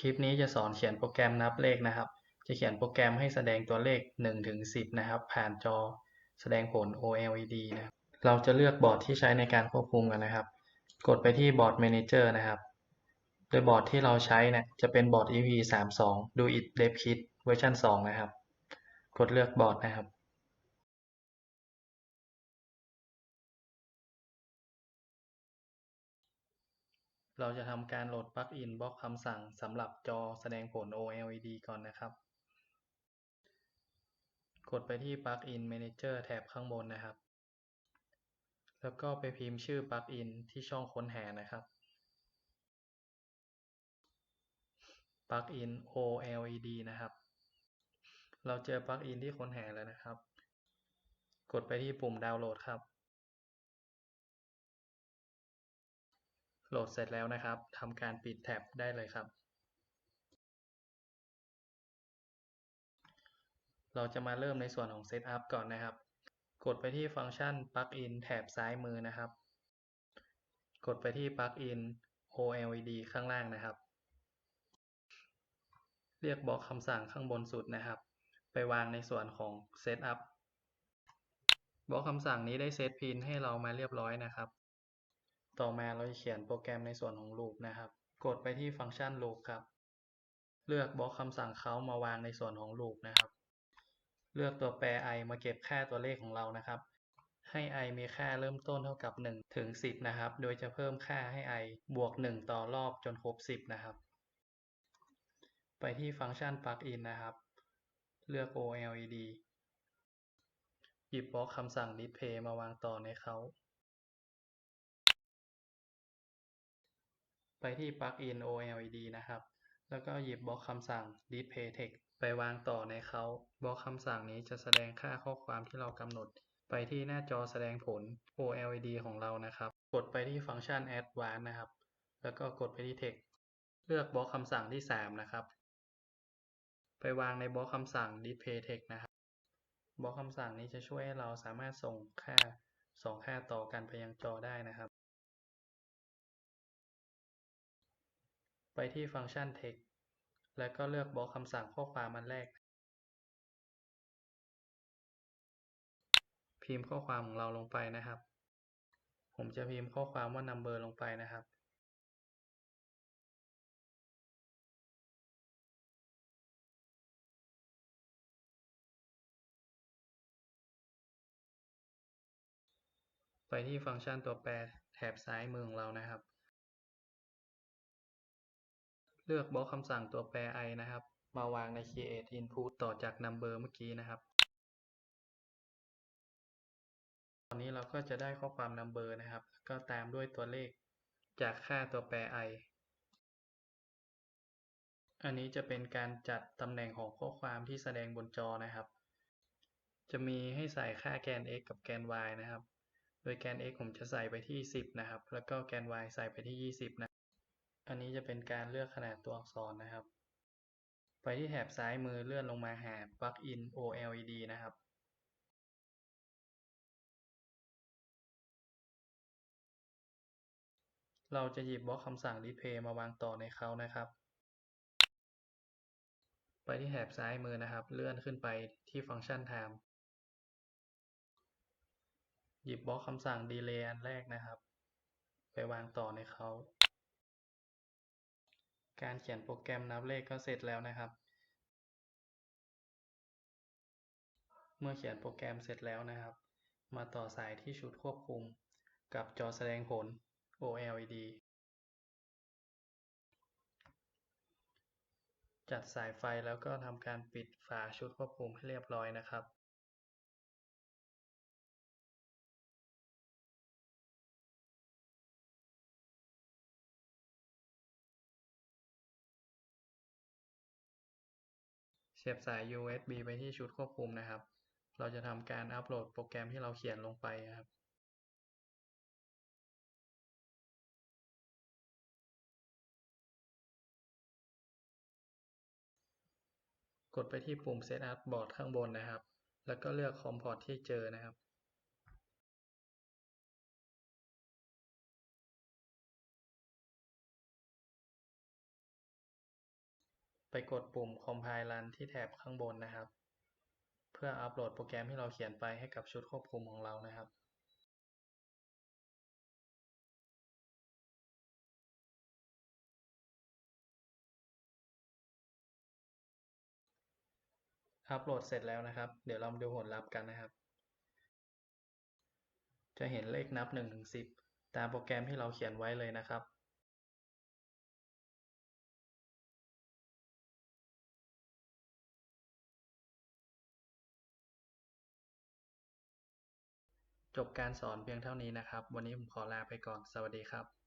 คลิปนี้จะสอนเขียนโปรแกรมนับเลขนะครับ จะเขียนโปรแกรมให้แสดงตัวเลข1ถึง10 นะครับ ผ่านจอแสดงผล OLED นะรเราจะเลือกบอร์ดที่ใช้ในการควบคุมกันนะครับ กดไปที่บอร์ด Manager นะครับ โดยบอร์ดที่เราใช้เนี่ยจะเป็นบอร์ด EP32 Do It Dev Kit เวอร์ชัน2นะครับ กดเลือกบอร์ดนะครับ เราจะทำการโหลดปลั๊กอินบล็อกคำสั่งสำหรับจอแสดงผล OLED ก่อนนะครับ กดไปที่ Plugin Manager แถบข้างบนนะครับ แล้วก็ไปพิมพ์ชื่อปลั๊กอินที่ช่องค้นหานะครับปลั๊กอิน OLED นะครับ เราเจอปลั๊กอินที่ค้นหาแล้วนะครับ กดไปที่ปุ่มดาวน์โหลดครับ โหลดเสร็จแล้วนะครับ ทำการปิดแท็บได้เลยครับ เราจะมาเริ่มในส่วนของ Setup ก่อนนะครับ กดไปที่ฟังก์ชัน Plugin แถบซ้ายมือนะครับ กดไปที่ Plugin OLED ข้างล่างนะครับ เรียกบล็อกคำสั่งข้างบนสุดนะครับ ไปวางในส่วนของ Setup บล็อกคำสั่งนี้ได้เซตพินให้เรามาเรียบร้อยนะครับ ต่อมาเราจะเขียนโปรแกรมในส่วนของ loop นะครับ กดไปที่ฟังก์ชัน loop ครับ เลือกบล็อกคำสั่งเขามาวางในส่วนของ loop นะครับ เลือกตัวแปร i มาเก็บค่าตัวเลขของเรานะครับ ให้ i มีค่าเริ่มต้นเท่ากับ 1 ถึง 10 นะครับ โดยจะเพิ่มค่าให้ i บวก 1 ต่อรอบจนครบ 10 นะครับ ไปที่ฟังก์ชัน plugin นะครับ เลือก OLED หยิบบล็อกคำสั่ง display มาวางต่อในเขา ไปที่ plugin OLED นะครับ แล้วก็หยิบบล็อกคำสั่ง display text ไปวางต่อในเขาบล็อกคำสั่งนี้จะแสดงค่าข้อความที่เรากำหนด ไปที่หน้าจอแสดงผล OLED ของเรานะครับ กดไปที่ฟังก์ชัน advanced นะครับ แล้วก็กดไปที่ text เลือกบล็อกคำสั่งที่ 3 นะครับ ไปวางในบล็อกคำสั่ง display text นะครับบล็อกคำสั่งนี้จะช่วยให้เราสามารถส่งค่า 2 ค่าต่อกันไปยังจอได้นะครับ ไปที่ฟังก์ชัน text แล้วก็เลือกบล็อกคำสั่งข้อความอันแรก พิมพ์ข้อความของเราลงไปนะครับ ผมจะพิมพ์ข้อความว่า number ลงไปนะครับ ไปที่ฟังก์ชันตัวแปรแถบซ้ายมือของเรานะครับ เลือกบล็อกคำสั่งตัวแปร i นะครับ มาวางใน create input ต่อจาก number เมื่อกี้นะครับตอนนี้เราก็จะได้ข้อความ number นะครับก็ตามด้วยตัวเลขจากค่าตัวแปร i อันนี้จะเป็นการจัดตำแหน่งของข้อความที่แสดงบนจอนะครับ จะมีให้ใส่ค่าแกน x กับแกน y นะครับ โดยแกน x ผมจะใส่ไปที่ 10 นะครับ แล้วก็แกน y ใส่ไปที่ 20 นะ อันนี้จะเป็นการเลือกขนาดตัวอักษรนะครับ ไปที่แถบซ้ายมือเลื่อนลงมาหา Plugin OLED นะครับ เราจะหยิบบล็อกคำสั่ง display มาวางต่อในเขานะครับ ไปที่แถบซ้ายมือนะครับ เลื่อนขึ้นไปที่ฟังก์ชัน time หยิบบล็อกคำสั่ง delay อันแรกนะครับ ไปวางต่อในเขา การเขียนโปรแกรมนับเลขก็เสร็จแล้วนะครับ เมื่อเขียนโปรแกรมเสร็จแล้วนะครับ มาต่อสายที่ชุดควบคุม กับจอแสดงผล OLED จัดสายไฟแล้วก็ทำการปิดฝาชุดควบคุมให้เรียบร้อยนะครับ เสียบสาย USB ไปที่ชุดควบคุมนะครับ เราจะทำการอัปโหลดโปรแกรมที่เราเขียนลงไปครับ กดไปที่ปุ่ม Setup Board ข้างบนนะครับ แล้วก็เลือก COM port ที่เจอนะครับ ไปกดปุ่ม Compile Run ที่แถบข้างบนนะครับ เพื่ออัปโหลดโปรแกรมที่เราเขียนไปให้กับชุดควบคุมของเรานะครับอัปโหลดเสร็จแล้วนะครับ เดี๋ยวเรามาดูผลลัพธ์กันนะครับ จะเห็นเลขนับ1ถึง10 ตามโปรแกรมที่เราเขียนไว้เลยนะครับ จบการสอนเพียงเท่านี้นะครับ วันนี้ผมขอลาไปก่อน สวัสดีครับ